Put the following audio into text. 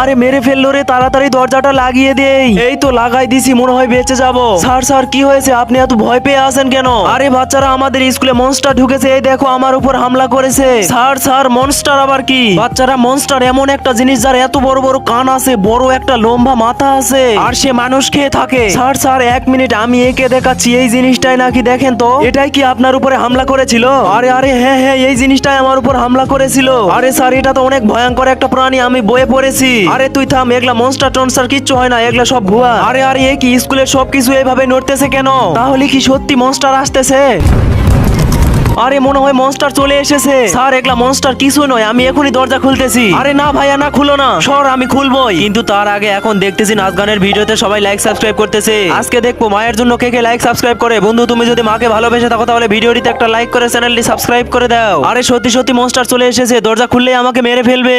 আরে মেরে ফেলল রে, তাড়াতাড়ি দরজাটা লাগিয়ে দেই। এই তো লাগাই দিছি, মনে হয় বেঁচে যাব। স্যার স্যার, কি হয়েছে? আপনি এত ভয় পেয়ে আছেন কেন? আরে বাচ্চারা, আমাদের স্কুলে মনস্টার ঢুকেছে, এই দেখো, আমার উপর হামলা করেছে। স্যার স্যার মনস্টার আবার কি? বাচ্চারা মনস্টার এমন একটা জিনিস যার এত বড় বড় কান আছে, বড় একটা লম্বা মাথা আছে। আর সে মানুষ খেয়ে থাকে। স্যার স্যার, এক মিনিট, আমি একে দেখাচ্ছি, এই জিনিসটাই নাকি দেখেন তো? এটাই কি আপনার উপরে হামলা করেছিল? আরে আরে হ্যাঁ হ্যাঁ এই জিনিসটাই আমার উপর হামলা করেছিল। আরে, স্যার, এটা তো অনেক ভয়ঙ্কর একটা প্রাণী, আমি বয়ে পড়েছি। আরে তুই থাম এগুলা মনস্টার টনস্টার কিচ্ছু হয় না এগুলা সব ভুয়া। আরে আরে এ কি? স্কুলের সবকিছু এইভাবে নড়তেছে কেন? তাহলে কি সত্যি মনস্টার আসতেছে? আরে মনে হয় মনস্টার চলে এসেছে। স্যার একলা মনস্টার কিছু নয় আমি এখনই দরজা খুলতেছি। আরে না ভাইয়া না খুলো না। সর আমি খুলবই। কিন্তু তার আগে এখন দেখতেছি নাচ গানের ভিডিওতে সবাই লাইক সাবস্ক্রাইব করতেছে। আজকে দেখব মায়ের জন্য কে কে লাইক সাবস্ক্রাইব করে। বন্ধু তুমি যদি মাকে ভালোবেসে থাকো তাহলে ভিডিওটিতে একটা লাইক করে চ্যানেলটি সাবস্ক্রাইব করে দাও। আরে সত্যি সত্যি মনস্টার চলে এসেছে। দরজা খুললেই আমাকে মেরে ফেলবে।